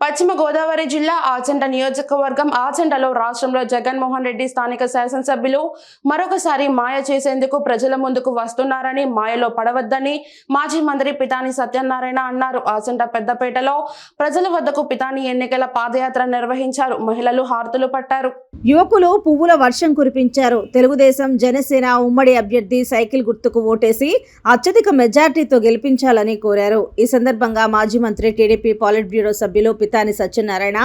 పశ్చిమ గోదావరి జిల్లా ఆచంట నియోజకవర్గం ఆచంటలో రాష్ట్రంలో జగన్మోహన్ రెడ్డి స్థానిక శాసనసభ్యులు మరొకసారి మాయ చేసేందుకు ప్రజల ముందుకు వస్తున్నారని మాయలో పడవద్దని మాజీ మంత్రి పితాని సత్యనారాయణ అన్నారు. ఆచంట పెద్దపేటలో ప్రజల వద్దకు పితాని ఎన్నికల పాదయాత్ర నిర్వహించారు. మహిళలు హారతులు పట్టారు. యువకులు పువ్వుల వర్షం కురిపించారు. తెలుగుదేశం జనసేన ఉమ్మడి అభ్యర్థి సైకిల్ గుర్తుకు ఓటేసి అత్యధిక మెజార్టీతో గెలిపించాలని కోరారు. ఈ సందర్భంగా మాజీ మంత్రి టీడీపీ పాలిట్ బ్యూరో సభ్యులు పితాని సత్యనారాయణ.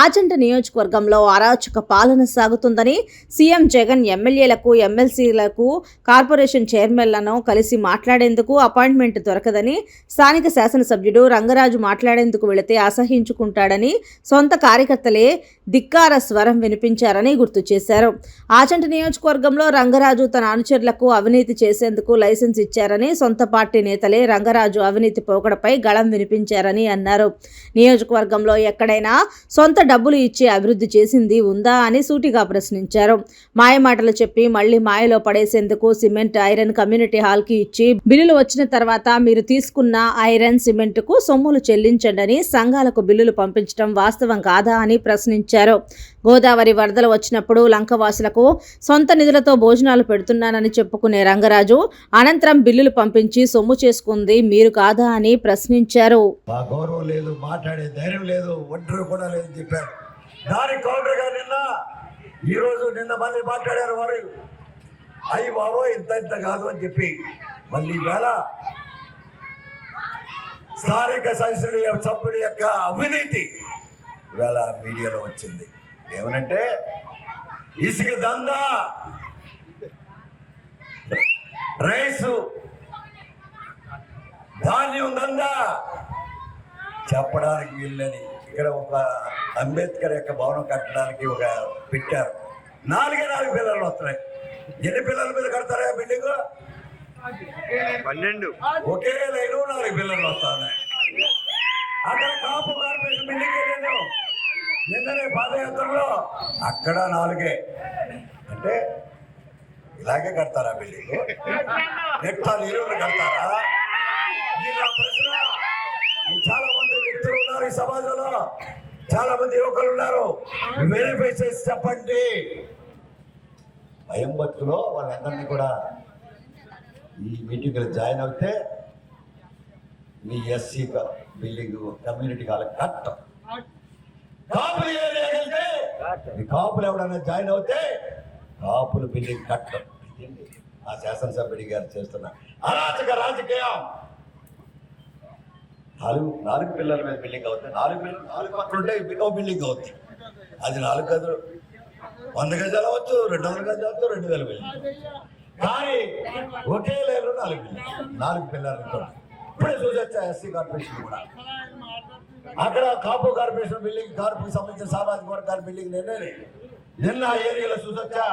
ఆచంట నియోజకవర్గంలో అరాచక పాలన సాగుతుందని సీఎం జగన్ ఎమ్మెల్యేలకు ఎమ్మెల్సీలకు కార్పొరేషన్ చైర్మన్లను కలిసి మాట్లాడేందుకు అపాయింట్మెంట్ దొరకదని స్థానిక శాసనసభ్యుడు రంగరాజు మాట్లాడేందుకు వెళితే అసహించుకుంటాడని సొంత కార్యకర్తలే ధిక్కార స్వరం వినిపించారని గుర్తు చేశారు. ఆచంట నియోజకవర్గంలో రంగరాజు తన అనుచరులకు అవినీతి చేసేందుకు లైసెన్స్ ఇచ్చారని సొంత పార్టీ నేతలే రంగరాజు అవినీతి పోకడపై గళం వినిపించారని అన్నారు. నియోజకవర్గం నియోజకవర్గంలో ఎక్కడైనా సొంత డబ్బులు ఇచ్చి అభివృద్ధి చేసింది ఉందా అని సూటిగా ప్రశ్నించారు. మాయమాటలు చెప్పి మళ్ళీ మాయలో పడేసేందుకు సిమెంట్ ఐరన్ కమ్యూనిటీ హాల్కి ఇచ్చి బిల్లులు వచ్చిన తర్వాత మీరు తీసుకున్న ఐరన్ సిమెంట్కు సొమ్ములు చెల్లించండి సంఘాలకు బిల్లులు పంపించడం వాస్తవం కాదా అని ప్రశ్నించారు. గోదావరి వరదలు వచ్చినప్పుడు లంకవాసులకు సొంత నిధులతో భోజనాలు పెడుతున్నానని చెప్పుకునే రంగరాజు అనంతరం బిల్లులు పంపించి సొమ్ము చేసుకుంది మీరు కాదా అని ప్రశ్నించారు. మా గౌరవం లేదు మాట్లాడే ధైర్యం లేదు ఒంటరి కూడా లేదని చెప్పారు. దాని కౌంటర్గా నిన్న ఈరోజు నిన్న మళ్ళీ మాట్లాడారు వారు. అయ్యి బాబో ఇంత ఇంత కాదు అని చెప్పి. మళ్ళీ వేళ స్థానిక సంస్థల సభ్యుడి యొక్క అవినీతి వేళ మీడియాలో వచ్చింది. ఏమనంటే ఇసుక దందా రైసు ధాన్యం దందా చెప్పడానికి వీళ్ళని ఇక్కడ ఒక అంబేద్కర్ యొక్క భవనం కట్టడానికి ఒక పెట్టారు. నాలుగే నాలుగు పిల్లలు వస్తున్నాయి. ఎన్ని పిల్లల మీద కడతారా బిల్డింగ్? పన్నెండు. ఒకే లైన్ నాలుగు పిల్లలు వస్తున్నాయి. అక్కడ కాపు కార్పొరేషన్ బిల్డింగ్ నేను నిన్ననే పాదయాత్రలో అక్కడ నాలుగే. అంటే ఇలాగే కడతారా బిల్డింగ్? నెక్స్ట్ ఇరువురు కడతారా? ఇది నా ప్రశ్న చాలా సమాజంలో చాలా మంది యువకులు ఉన్నారు. వెరిఫై చేసి చెప్పండి. భయం బతుకులో వాళ్ళందరినీ కూడా ఈ మీటింగ్లో జాయిన్ అవుతే మీ ఎస్సీ బిల్డింగ్ కమ్యూనిటీ హాల్ కట్ట. కాపులు వెళ్తే మీ కాపులు ఎవడన్నా జాయిన్ అవుతే కాపులు బిల్డింగ్ కట్టం ఆ శాసనసభ్యుడి గారు చేస్తున్న అరాచక రాజకీయం. నాలుగు నాలుగు పిల్లల మీద బిల్డింగ్ అవుతుంది. నాలుగు పిల్లలు నాలుగు పక్కలు ఉంటే ఇంకో బిల్డింగ్ అవుతుంది అది నాలుగు గదులు వంద గజాలు అవ్వచ్చు రెండు వందల గజాలు అవ్వచ్చు రెండు వేల బిల్డింగ్ కానీ ఒకే లేరు నాలుగు బిల్డింగ్ నాలుగు పిల్లలతో ఇప్పుడే చూసొచ్చా ఎస్సీ కార్పొరేషన్ కూడా. అక్కడ కాపు కార్పొరేషన్ బిల్డింగ్ కార్పుకి సంబంధించిన సామాజిక వర్గాల బిల్డింగ్ నిన్నే నిన్న ఏరియాలో చూసొచ్చా?